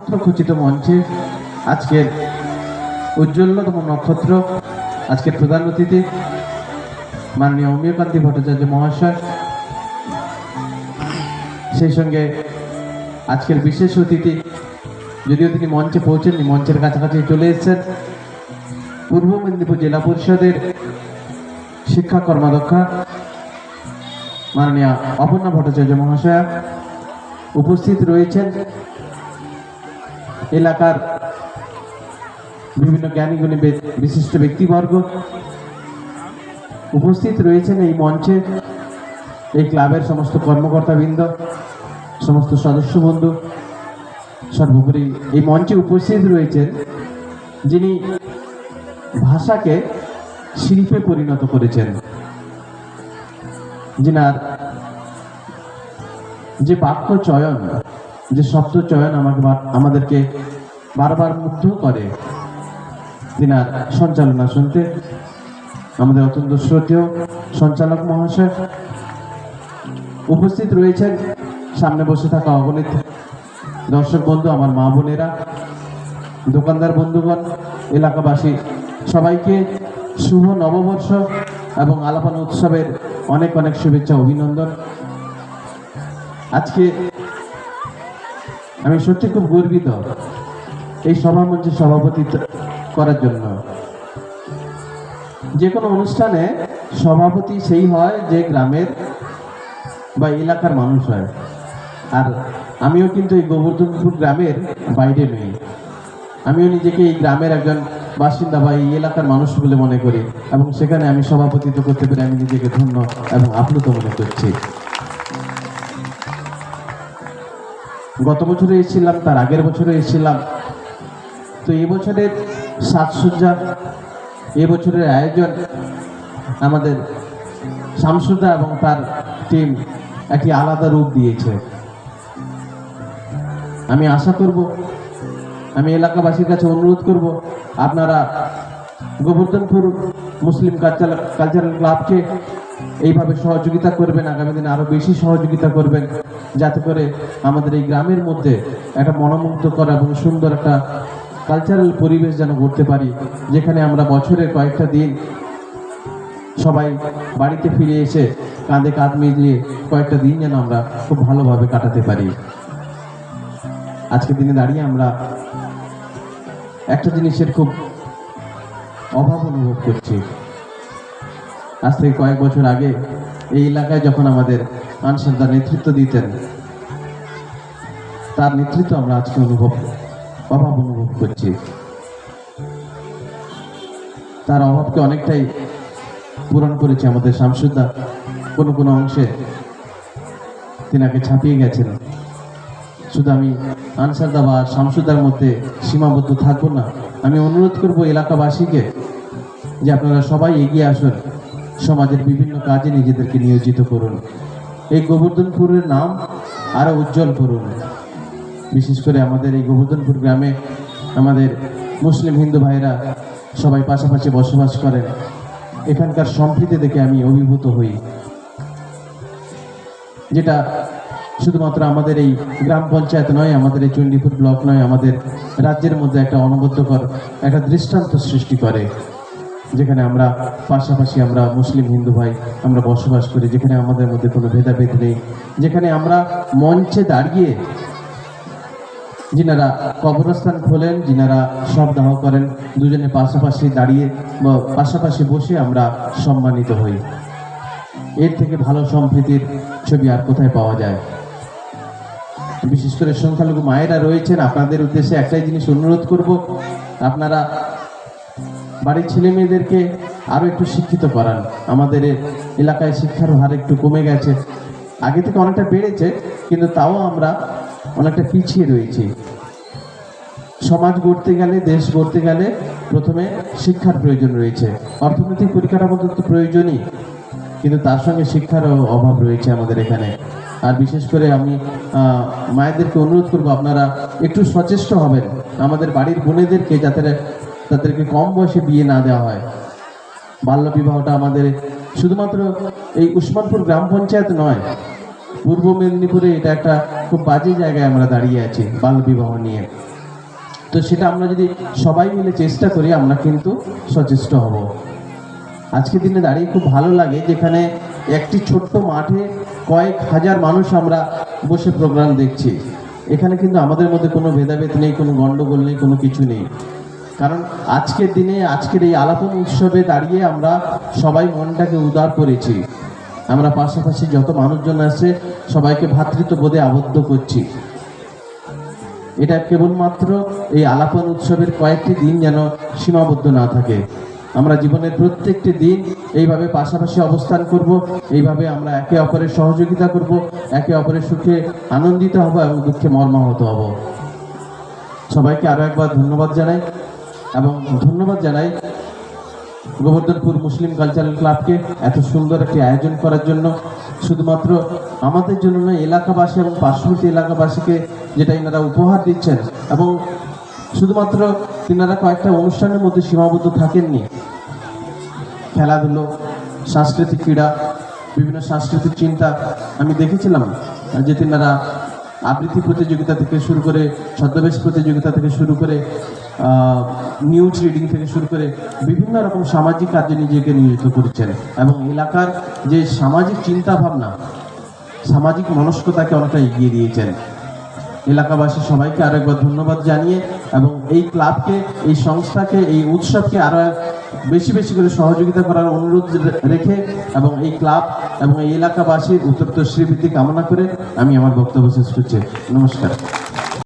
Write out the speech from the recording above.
খচিত মঞ্চে আজকের উজ্জ্বলতম নক্ষত্র, আজকের প্রধান অতিথি, মাননীয় অমিয়কান্তি ভট্টাচার্য মহাশয়। সেই সঙ্গে আজকের বিশেষ অতিথি, যদিও তিনি মঞ্চে পৌঁছেননি, মঞ্চের কাছাকাছি চলে এসেছেন, পূর্ব মেদিনীপুর জেলা পরিষদের শিক্ষা কর্মাধ্যক্ষা মাননীয় অপর্ণা ভট্টাচার্য মহাশয়া উপস্থিত রয়েছেন। এলাকার বিভিন্ন জ্ঞানীগুণী বিশিষ্ট ব্যক্তিবর্গ উপস্থিত রয়েছেন এই মঞ্চে। এই ক্লাবের সমস্ত কর্মকর্তাবৃন্দ, সমস্ত সদস্য বন্ধু সর্বোপরি এই মঞ্চে উপস্থিত রয়েছেন যিনি ভাষাকে শিল্পে পরিণত করেছেন। যিনার যে বাক্য চয়ন যে শব্দ চয়ন আমাকে আমাদেরকে বারবার মুগ্ধ করে। তিনার সঞ্চালনা শুনতে। আমাদের অত্যন্ত শ্রদ্ধেয় সঞ্চালক মহাশয় উপস্থিত রয়েছেন। সামনে বসে থাকা অগণিত দর্শক বন্ধু, আমার মা বোনেরা, দোকানদার বন্ধুগণ, এলাকাবাসী, সবাইকে শুভ নববর্ষ এবং আলাপান উৎসবের অনেক অনেক শুভেচ্ছা, অভিনন্দন। আজকে আমি সত্যি খুব গর্বিত এই সভামঞ্চে সভাপতিত্ব করার জন্য। যে কোনো অনুষ্ঠানে সভাপতি সেই হয় যে গ্রামের বা এলাকার মানুষ হয়। আর আমিও কিন্তু এই গোবর্ধনপুর গ্রামের বাইরে নই। আমিও নিজেকে এই গ্রামের একজন বাসিন্দা বা এই এলাকার মানুষ বলে মনে করি এবং সেখানে আমি সভাপতিত্ব করতে পেরে আমি নিজেকে ধন্য এবং আপ্লুত মনে করছি। গত বছরে এসেছিলাম, তার আগের বছরে এসেছিলাম। তো এবছরের বছরের সাজসজ্জা এ বছরের আয়োজন আমাদের শামসুদা এবং তার টিম একটি আলাদা রূপ দিয়েছে। আমি আশা করব, আমি এলাকাবাসীর কাছে অনুরোধ করব, আপনারা গোবর্ধনপুর মুসলিম কালচারাল ক্লাবকে এইভাবে সহযোগিতা করবেন, আগামী দিনে আরও বেশি সহযোগিতা করবেন, যাতে করে আমাদের এই গ্রামের মধ্যে একটা মনোমুগ্ধকর এবং সুন্দর একটা কালচারাল পরিবেশ যেন করতে পারি, যেখানে আমরা বছরের কয়েকটা দিন সবাই বাড়িতে ফিরে এসে কাঁধে কাঁধ মিলিয়ে কয়েকটা দিন যেন আমরা খুব ভালোভাবে কাটাতে পারি। আজকে দিনে দাঁড়িয়ে আমরা একটা জিনিসের খুব অভাব অনুভব করছি। আজ থেকে কয়েক বছর আগে এই এলাকায় যখন আমাদের আনসারদার নেতৃত্ব দিতেন, তার নেতৃত্ব আমরা আজকে অনুভব, অভাব অনুভব করছি। তার অভাবকে অনেকটাই পূরণ করেছে আমাদের শামসুদ্দা। কোনো কোনো অংশে তিনাকে ছাপিয়ে গেছেন। শুধু আমি আনসারদা বা শামসুদ্দার মধ্যে সীমাবদ্ধ থাকব না, আমি অনুরোধ করব এলাকাবাসীকে যে আপনারা সবাই এগিয়ে আসুন। সমাজের বিভিন্ন কাজে নিজেদেরকে নিয়োজিত করুন। এই গোবর্ধনপুরের নাম আরও উজ্জ্বল করুন। বিশেষ করে আমাদের এই গোবর্ধনপুর গ্রামে আমাদের মুসলিম হিন্দু ভাইরা সবাই পাশাপাশি বসবাস করেন। এখানকার সম্প্রীতি দেখে আমি অভিভূত হই। যেটা শুধুমাত্র আমাদের এই গ্রাম পঞ্চায়েত নয়, আমাদের এই চণ্ডীপুর ব্লক নয়, আমাদের রাজ্যের মধ্যে একটা অনবদ্যকর, একটা দৃষ্টান্ত সৃষ্টি করে। যেখানে আমরা, পাশাপাশি আমরা মুসলিম হিন্দু ভাই, আমরা বসবাস করি, যেখানে আমাদের মধ্যে কোনো ভেদাভেদ নেই, যেখানে আমরা মঞ্চে দাঁড়িয়ে যিনারা কবরস্থান খোলেন, যিনারা শবদাহ করেন, দুজনে পাশাপাশি দাঁড়িয়ে, বা পাশাপাশি বসে আমরা সম্মানিত হই। এর থেকে ভালো সম্প্রীতির ছবি আর কোথায় পাওয়া যায়? বিশেষ করে সংখ্যালঘু মায়েরা রয়েছেন, আপনাদের উদ্দেশ্যে একটাই জিনিস অনুরোধ করব, আপনারা বাড়ির ছেলে মেয়েদেরকে আরও একটু শিক্ষিত করান। আমাদের এলাকায় শিক্ষার হার একটু কমে গেছে। আগে থেকে অনেকটা বেড়েছে, কিন্তু তাও আমরা অনেকটা পিছিয়ে রয়েছি। সমাজ গড়তে গেলে, দেশ গড়তে গেলে প্রথমে শিক্ষার প্রয়োজন রয়েছে। অর্থনৈতিক পরিকাঠামো তো প্রয়োজনই, কিন্তু তার সঙ্গে শিক্ষারও অভাব রয়েছে আমাদের এখানে। আর বিশেষ করে আমি মায়েদেরকে অনুরোধ করব, আপনারা একটু সচেষ্ট হবেন। আমাদের বাড়ির বোনেদেরকে যাতে তাদেরকে কম বয়সে বিয়ে না দেওয়া হয়। বাল্য বিবাহটা আমাদের শুধুমাত্র এই উসমানপুর গ্রাম পঞ্চায়েত নয়, পূর্ব মেদিনীপুরে এটা একটা খুব বাজে জায়গায় আমরা দাঁড়িয়ে আছি বাল্য বিবাহ নিয়ে। তো সেটা আমরা যদি সবাই মিলে চেষ্টা করি, আমরা কিন্তু সচেষ্ট হব। আজকের দিনে দাঁড়িয়ে খুব ভালো লাগে যেখানে একটি ছোট্ট মাঠে কয়েক হাজার মানুষ আমরা বসে প্রোগ্রাম দেখছি। এখানে কিন্তু আমাদের মধ্যে কোনো ভেদাভেদ নেই, কোনো গণ্ডগোল নেই, কোনো কিছু নেই। কারণ আজকের দিনে, আজকের এই আলাপন উৎসবে দাঁড়িয়ে আমরা সবাই মনটাকে উদার করেছি। আমরা পাশাপাশি যত মানুষজন আছে, সবাইকে ভ্রাতৃত্ব বোধে আবদ্ধ করছি। এটা কেবলমাত্র এই আলাপন উৎসবের কয়েকটি দিন যেন সীমাবদ্ধ না থাকে। আমরা জীবনের প্রত্যেকটি দিন এইভাবে পাশাপাশি অবস্থান করব, এইভাবে আমরা একে অপরের সহযোগিতা করব, একে অপরের সুখে আনন্দিত হব এবং দুঃখে মর্মাহত হব। সবাইকে আরও একবার ধন্যবাদ জানাই। এবং ধন্যবাদ জানাই গোবর্ধনপুর মুসলিম কালচারাল ক্লাবকে এত সুন্দর একটি আয়োজন করার জন্য। শুধুমাত্র আমাদের জন্য নয়, এলাকাবাসী এবং পার্শ্ববর্তী এলাকাবাসীকে যেটা এনারা উপহার দিচ্ছেন এবং শুধুমাত্র তিনারা কয়েকটা অনুষ্ঠানের মধ্যে সীমাবদ্ধ থাকেননি। খেলাধুলো, সাংস্কৃতিক ক্রীড়া, বিভিন্ন সাংস্কৃতিক চিন্তা আমি দেখেছিলাম যে তিনারা আবৃত্তি প্রতিযোগিতা থেকে শুরু করে, ছদ্মবেশ প্রতিযোগিতা থেকে শুরু করে নিউজ রিডিং থেকে শুরু করে বিভিন্ন রকম সামাজিক কাজে নিজেকে নিয়োজিত করেছেন এবং এলাকার যে সামাজিক চিন্তা ভাবনা সামাজিক মনস্কতাকে অনেকটা এগিয়ে দিয়েছেন। এলাকাবাসী সবাইকে আরও একবার ধন্যবাদ জানিয়ে এবং এই ক্লাবকে, এই সংস্থাকে, এই উৎসবকে আরও বেশি বেশি করে সহযোগিতা করার অনুরোধ রেখে এবং এই ক্লাব এবং এই এলাকাবাসীর উত্তরোত্তর শ্রীবৃদ্ধি কামনা করে আমি আমার বক্তব্য শেষ করছি। নমস্কার।